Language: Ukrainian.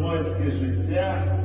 громадське життя